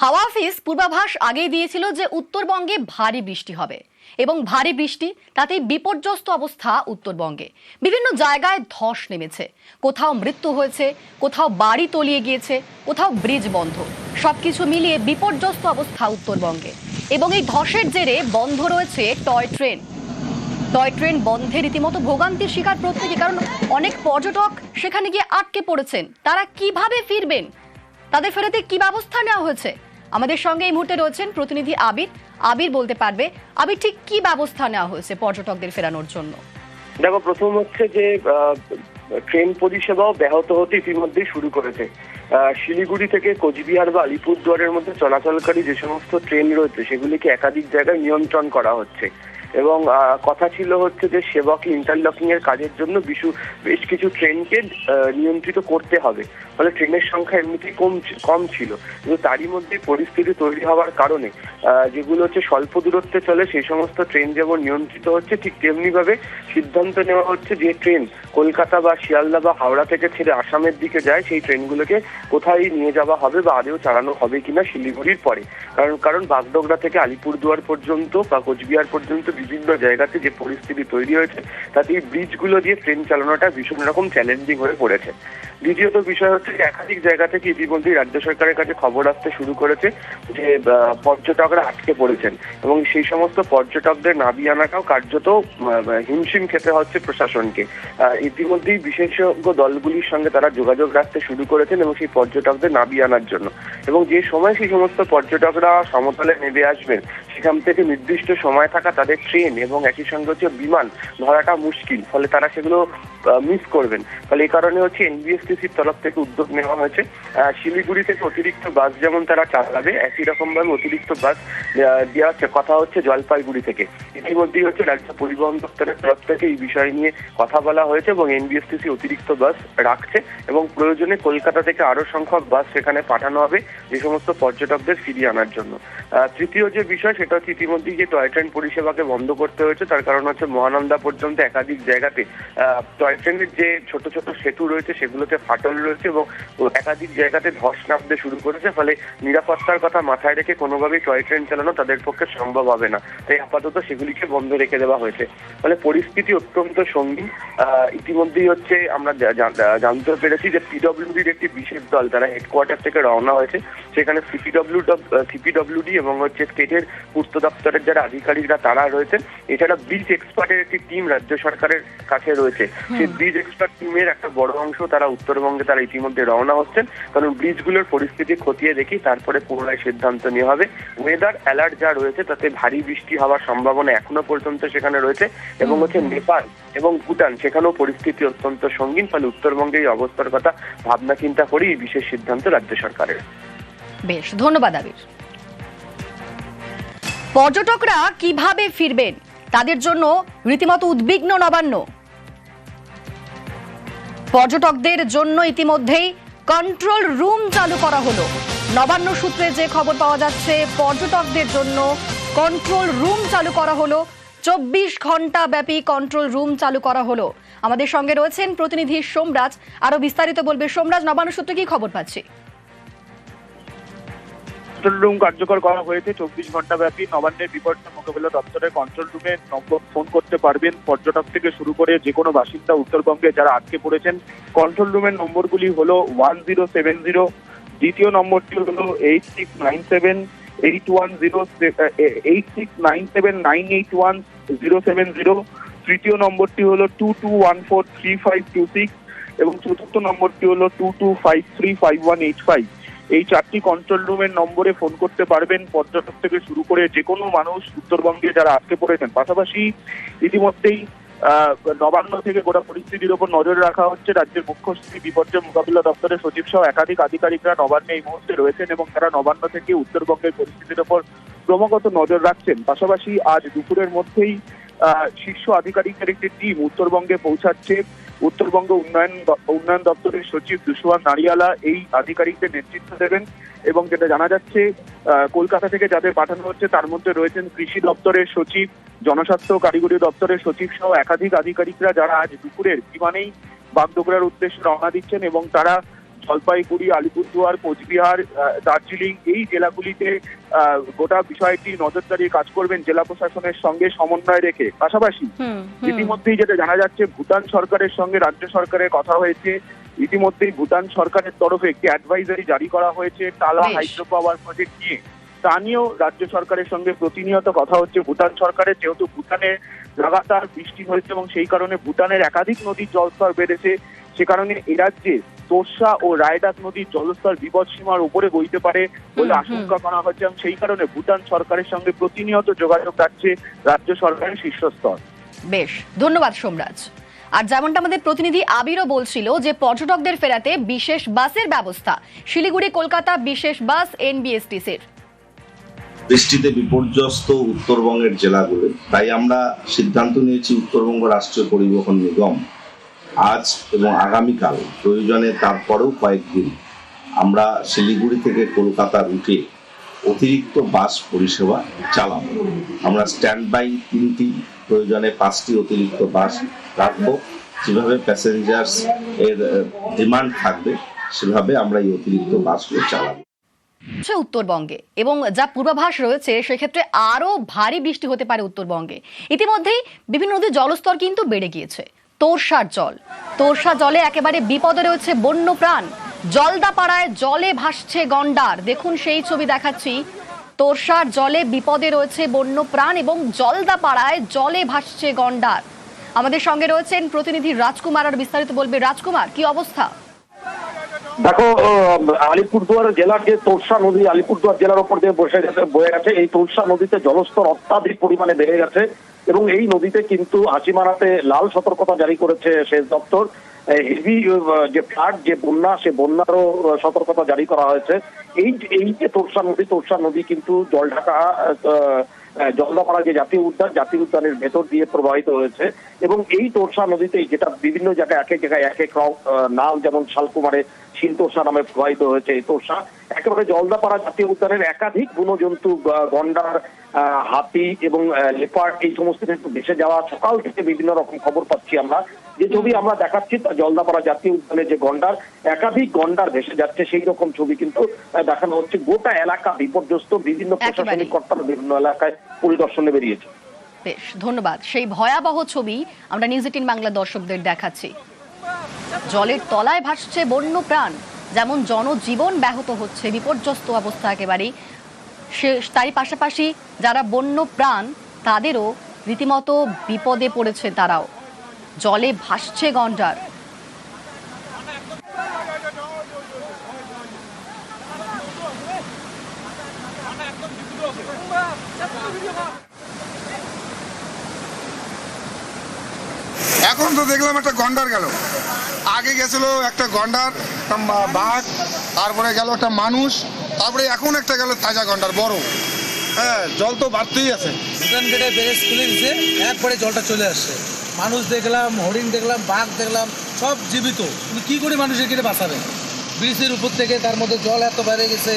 হাওয়া অফিস পূর্বাভাস আগেই দিয়েছিল যে উত্তরবঙ্গে ভারী বৃষ্টি হবে এবং ভারী বৃষ্টি তাতেই বিপর্যস্ত অবস্থা উত্তরবঙ্গে। বিভিন্ন জায়গায় ধস নেমেছে। কোথাও মৃত্যু হয়েছে, কোথাও বাড়ি তলিয়ে গিয়েছে, কোথাও ব্রিজ বন্ধ। সবকিছু মিলিয়ে বিপর্যস্ত অবস্থা উত্তরবঙ্গে। এবং এই ধসের জেরে বন্ধ রয়েছে টয় ট্রেন। টয় ট্রেন বন্ধে রীতিমতো ভোগান্তির শিকার প্রত্যেকে, কারণ অনেক পর্যটক সেখানে গিয়ে আটকে পড়েছেন। তারা কীভাবে ফিরবেন? তাদের ফেরাতে কি ব্যবস্থা নেওয়া হয়েছে? আমাদের সঙ্গে এই মুহূর্তে রয়েছেন প্রতিনিধি আবির। আবির বলতে পারবে, আবির ঠিক কি ব্যবস্থা নেওয়া হয়েছে পর্যটকদের ফেরানোর জন্য? দেখো, প্রথম হচ্ছে যে ট্রেন পরিষেবাও ব্যাহত হতে ইতিমধ্যেই শুরু করেছে। শিলিগুড়ি থেকে কোচবিহার বা আলিপুরদুয়ারের মধ্যে চলাচলকারী যে সমস্ত ট্রেন রয়েছে, সেগুলিকে একাধিক জায়গায় নিয়ন্ত্রণ করা হচ্ছে। এবং কথা ছিল হচ্ছে যে সেবক ইন্টারলকিং এর কাজের জন্য বিশু, বেশ কিছু ট্রেনকে নিয়ন্ত্রিত করতে হবে। ফলে ট্রেনের সংখ্যা এমনিতেই কম কম ছিল। কিন্তু তারই মধ্যে পরিস্থিতি তৈরি হওয়ার কারণে যেগুলো হচ্ছে স্বল্প দূরত্বে চলে, সেই সমস্ত ট্রেন যেমন নিয়ন্ত্রিত হচ্ছে, ঠিক তেমনি ভাবে সিদ্ধান্ত নেওয়া হচ্ছে যে ট্রেন কলকাতা বা শিয়ালদা বা হাওড়া থেকে ছেড়ে আসামের দিকে যায়, সেই ট্রেনগুলোকে কোথায় নিয়ে যাওয়া হবে বা আদেও চালানো হবে কিনা শিলিগুড়ির পরে। কারণ কারণ বাগডোগরা থেকে আলিপুরদুয়ার পর্যন্ত বা কোচবিহার পর্যন্ত বিভিন্ন জায়গাতে যে পরিস্থিতি তৈরি হয়েছে, তাতে এই ব্রিজগুলো দিয়ে ট্রেন চালানোটা ভীষণ রকম চ্যালেঞ্জিং হয়ে পড়েছে। দ্বিতীয়ত বিষয় হচ্ছে একাধিক জায়গা থেকে ইতিমধ্যেই রাজ্য সরকারের কাছে খবর আসতে শুরু করেছে যে পর্যটকরা আটকে পড়েছেন এবং সেই সমস্ত পর্যটকদের নাবি আনাটাও কার্যত হিমশিম খেতে হচ্ছে প্রশাসনকে। ইতিমধ্যেই বিশেষজ্ঞ দলগুলির সঙ্গে তারা যোগাযোগ রাখতে শুরু করেছেন এবং সেই পর্যটকদের নাবি আনার জন্য। এবং যে সময় সেই সমস্ত পর্যটকরা সমতলে নেমে আসবেন সেখান থেকে নির্দিষ্ট সময় থাকা তাদের ট্রেন এবং একই সঙ্গে হচ্ছে বিমান ধরাটা মুশকিল, ফলে তারা সেগুলো মিস করবেন। ফলে এই কারণে হচ্ছে এনবিএসটিসির তরফ থেকে উদ্যোগ নেওয়া হয়েছে। শিলিগুড়ি থেকে অতিরিক্ত বাস যেমন তারা চালাবে, একই রকম ভাবে অতিরিক্ত বাস দেওয়া হচ্ছে। কথা হচ্ছে জলপাইগুড়ি থেকে। ইতিমধ্যেই হচ্ছে রাজ্য পরিবহন দপ্তরের তরফ থেকে এই বিষয় নিয়ে কথা বলা হয়েছে এবং এনবিএসটিসি অতিরিক্ত বাস রাখছে এবং প্রয়োজনে কলকাতা থেকে আরও সংখ্যক বাস সেখানে পাঠানো হবে, যে সমস্ত পর্যটকদের ফিরিয়ে আনার জন্য। তৃতীয় যে বিষয় সেটা হচ্ছে ইতিমধ্যেই যে টয় ট্রেন পরিষেবাকে বন্ধ করতে হয়েছে তার কারণ হচ্ছে মহানন্দা পর্যন্ত একাধিক জায়গাতে টয় ট্রেনের যে ছোট ছোট সেতু রয়েছে সেগুলোতে ফাটল রয়েছে এবং একাধিক জায়গাতে ধস নামতে শুরু করেছে ফলে নিরাপত্তার কথা মাথায় রেখে কোনোভাবেই টয় ট্রেন চালানো তাদের পক্ষে সম্ভব হবে না। তাই আপাতত সেগুলিকে বন্ধ রেখে দেওয়া হয়েছে। ফলে পরিস্থিতি অত্যন্ত সঙ্গীন আহ, ইতিমধ্যেই হচ্ছে আমরা জানতে পেরেছি যে পিডব্লিউডির একটি বিশেষ দল তারা হেডকোয়ার্টার থেকে রওনা হয়েছে সেখানে সিপিডব্লিউ সিপিডব্লিউডি এবং হচ্ছে স্টেটের পূর্ত দপ্তরের যারা আধিকারিকরা তারা রয়েছেন এছাড়া ব্রিজ এক্সপার্টের একটি টিম রাজ্য সরকারের কাছে রয়েছে। সেই ব্রিজ এক্সপার্ট টিমের একটা বড় অংশ তারা উত্তরবঙ্গে তারা ইতিমধ্যে রওনা হচ্ছেন। কারণ ব্রিজগুলোর পরিস্থিতি খতিয়ে দেখি তারপরে পুনরায় সিদ্ধান্ত নেওয়া হবে। ওয়েদার অ্যালার্ট যা রয়েছে তাতে ভারী বৃষ্টি হওয়ার সম্ভাবনা এখনও পর্যন্ত সেখানে রয়েছে। এবং হচ্ছে নেপাল এবং ভুটান সেখানেও পরিস্থিতি অত্যন্ত সঙ্গীন। ফলে উত্তরবঙ্গে এই অবস্থার কথা ভাবনা চিন্তা করেই বিশেষ সিদ্ধান্ত রাজ্য সরকারের। বেশ ধন্যবাদ আবির। পর্যটকরা কীভাবে ফিরবেন? তাদের জন্য রীতিমতো উদ্বিগ্ন নবান্ন। পর্যটকদের জন্য ইতিমধ্যেই কন্ট্রোল রুম চালু করা হলো। নবান্ন সূত্রে যে খবর পাওয়া যাচ্ছে, পর্যটকদের জন্য কন্ট্রোল রুম চালু করা হলো। চব্বিশ ঘণ্টা ব্যাপী কন্ট্রোল রুম চালু করা হলো। আমাদের সঙ্গে রয়েছেন প্রতিনিধি সোমরাজ। আরও বিস্তারিত বলবে সোমরাজ, নবান্ন সূত্রে কি খবর পাচ্ছি? কন্ট্রোল রুম কার্যকর করা হয়েছে। চব্বিশ ঘণ্টা ব্যাপী নবান্নের বিপর্যয় মোকাবিলা দপ্তরের কন্ট্রোল রুমে নম্বর ফোন করতে পারবেন। পর্যটক থেকে শুরু করে যে কোনো বাসিন্দা উত্তরবঙ্গে যারা আটকে পড়েছেন কন্ট্রোল রুমের নম্বরগুলি হলো ওয়ান জিরো সেভেন জিরো দ্বিতীয় নম্বরটি হলো eight six nine seven eight one zero eight six nine seven nine eight one zero seven zero তৃতীয় নম্বরটি হলো two two one four three five two six এবং চতুর্থ নম্বরটি হলো two two five three five one eight five এই চারটি control রুমের নম্বরে ফোন করতে পারবেন পর্যটক থেকে শুরু করে যে কোনো মানুষ উত্তরবঙ্গে যারা আটকে পড়েছেন। পাশাপাশি ইতিমধ্যেই নবান্ন থেকে গোটা পরিস্থিতির উপর নজর রাখা হচ্ছে। রাজ্যের মুখ্যমন্ত্রী বিপর্যয় মোকাবিলা দপ্তরের সচিব সহ একাধিক আধিকারিকরা নবান্নে এই মুহূর্তে রয়েছেন এবং তারা নবান্ন থেকে উত্তরবঙ্গের পরিস্থিতির উপর ক্রমাগত নজর রাখছেন। পাশাপাশি আজ দুপুরের মধ্যেই শীর্ষ আধিকারিকদের একটি টিম উত্তরবঙ্গে পৌঁছাচ্ছে। উত্তরবঙ্গ উন্নয়ন উন্নয়ন দপ্তরের সচিব দুশোয়ান নারিয়ালা এই আধিকারিকদের নেতৃত্ব দেবেন এবং যেটা জানা যাচ্ছে কলকাতা থেকে যাদের পাঠানো হচ্ছে তার মধ্যে রয়েছেন কৃষি দপ্তরের সচিব, জনস্বাস্থ্য কারিগরি দপ্তরের সচিব সহ একাধিক আধিকারিকরা যারা আজ দুপুরের বিমানেই বাগডোগরার উদ্দেশ্যে রওনা দিচ্ছেন এবং তারা জলপাইগুড়ি আলিপুরদুয়ার কোচবিহার দার্জিলিং এই জেলাগুলিতে গোটা বিষয়টি নজরদারি কাজ করবেন জেলা প্রশাসনের সঙ্গে সমন্বয় রেখে। পাশাপাশি। ইতিমধ্যেই যেটা জানা যাচ্ছে ভুটান সরকারের সঙ্গে রাজ্য সরকারের কথা হয়েছে। ইতিমধ্যেই ভুটান সরকারের তরফে একটি অ্যাডভাইজারি জারি করা হয়েছে টালা হাইড্রো পাওয়ার প্রজেক্ট নিয়ে। তা নিয়েও রাজ্য সরকারের সঙ্গে প্রতিনিয়ত কথা হচ্ছে। ভুটান সরকারের যেহেতু ভুটানে লাগাতার বৃষ্টি হয়েছে এবং সেই কারণে ভুটানের একাধিক নদীর জলস্তর বেড়েছে সে কারণে এ রাজ্যে তোরসা ও রায়ডাক নদীর জলস্তর বিপদ সীমার উপরে বইতে পারে বলে আশঙ্কা করা হচ্ছে এবং সেই কারণে ভুটান সরকারের সঙ্গে প্রতিনিয়ত যোগাযোগ রাখছে রাজ্য সরকারের শীর্ষস্তর বেশ ধন্যবাদ সোমরাজ। আর যেমনটা আমাদের প্রতিনিধি আবিরও বলছিল যে পর্যটকদের ফেরাতে বিশেষ বাসের ব্যবস্থা শিলিগুড়ি কলকাতা বিশেষ বাস এনবিএসটিসির। বৃষ্টিতে বিপর্যস্ত উত্তরবঙ্গের জেলাগুলো। তাই আমরা সিদ্ধান্ত নিয়েছি উত্তরবঙ্গ রাষ্ট্রীয় পরিবহন নিগম আজ এবং আগামীকাল প্রয়োজনে তারপরেও কয়েকদিন আমরা শিলিগুড়ি থেকে কলকাতা রুটে অতিরিক্ত বাস পরিষেবা চালাবো। আমরা স্ট্যান্ড বাই তিনটি প্রয়োজনে পাঁচটি অতিরিক্ত বাস রাখব। যেভাবে প্যাসেঞ্জার্স এর ডিমান্ড থাকবে, সেভাবে আমরা এই অতিরিক্ত বাসগুলো চালাবো। উত্তরবঙ্গে এবং যা পূর্বাভাস রয়েছে, সেক্ষেত্রে আরও ভারী বৃষ্টি হতে পারে উত্তরবঙ্গে। ইতিমধ্যেই বিভিন্ন নদীর জলস্তর কিন্তু বেড়ে গিয়েছে। তোরসার জল। তোরসা জলে একেবারে বিপদে রয়েছে বন্য প্রাণ জলদাপাড়ায় জলে ভাসছে গন্ডার। দেখুন সেই ছবি দেখাচ্ছি। তোরসার জলে বিপদে রয়েছে বন্য প্রাণ এবং জলদাপাড়ায় জলে ভাসছে গন্ডার। আমাদের সঙ্গে রয়েছেন প্রতিনিধি রাজকুমার আর বিস্তারিত বলবে। রাজকুমার, কি অবস্থা? দেখো আলিপুরদুয়ার জেলার যে তোরসা নদী, আলিপুরদুয়ার জেলার উপর দিয়ে বসে গেছে, বয়ে গেছে, এই তোরসা নদীতে জলস্তর অত্যাধিক পরিমাণে বেড়ে গেছে। এবং এই নদীতে কিন্তু হাসিমারাতে লাল সতর্কতা জারি করেছে সেচ দপ্তর। হেভি যে ফ্লাড, যে বন্যা, সে বন্যারও সতর্কতা জারি করা হয়েছে। এই এই যে তোরসা নদী তোরসা নদী কিন্তু জল ঢাকা জলদাপাড়া যে জাতীয় উদ্যান, জাতীয় উদ্যানের ভেতর দিয়ে প্রবাহিত হয়েছে। এবং এই তোরসা নদীতেই যেটা বিভিন্ন জায়গায়, এক এক জায়গায় এক এক নাম যেমন শালকুমারে শিলতোষা নামে প্রবাহিত হয়েছে এই তোষা একেবারে জলদাপাড়া জাতীয় উদ্যানের একাধিক বন্যজন্তু গ- গন্ডার হাতি এবং লেপার্ড এই সমস্ত কিন্তু ভেসে যাওয়া সকাল থেকে বিভিন্ন রকম খবর পাচ্ছি আমরা। যে ছবি আমরা দেখাচ্ছি তা জলদাপাড়া জাতীয় উদ্যানের যে গন্ডার একাধিক গন্ডার ভেসে যাচ্ছে। সেই রকম ছবি কিন্তু দেখানো হচ্ছে। গোটা এলাকা বিপর্যস্ত বিভিন্ন প্রশাসনিক কর্তারা বিভিন্ন এলাকায় পরিদর্শনে বেরিয়েছে। বেশ ধন্যবাদ। সেই ভয়াবহ ছবি আমরা নিউজ এইটিন বাংলা দর্শকদের দেখাচ্ছি। জলের তলায় ভাসছে বন্য প্রাণ যেমন জনজীবন ব্যাহত হচ্ছে, বিপর্যস্ত অবস্থা একেবারেই। সে, তারই পাশাপাশি যারা বন্য প্রাণ তাদেরও রীতিমতো বিপদে পড়েছে তারাও। জলে ভাসছে গন্ডার। এখন তো দেখলাম একটা গন্ডার গেল। আগে গেছিল একটা গন্ডার একটা বাঘ, তারপরে গেল একটা মানুষ, তারপরে এখন একটা গেল তাজা গন্ডার, বড়। হ্যাঁ জল তো বাড়তেই আছে। গেটে খুলে একবারে জলটা চলে আসছে। মানুষ দেখলাম, হরিণ দেখলাম, বাঘ দেখলাম, সব জীবিত। কি করে মানুষ কেটে বাঁচাবে? ব্রিজের উপর থেকে তার মধ্যে জল এত বেড়ে গেছে।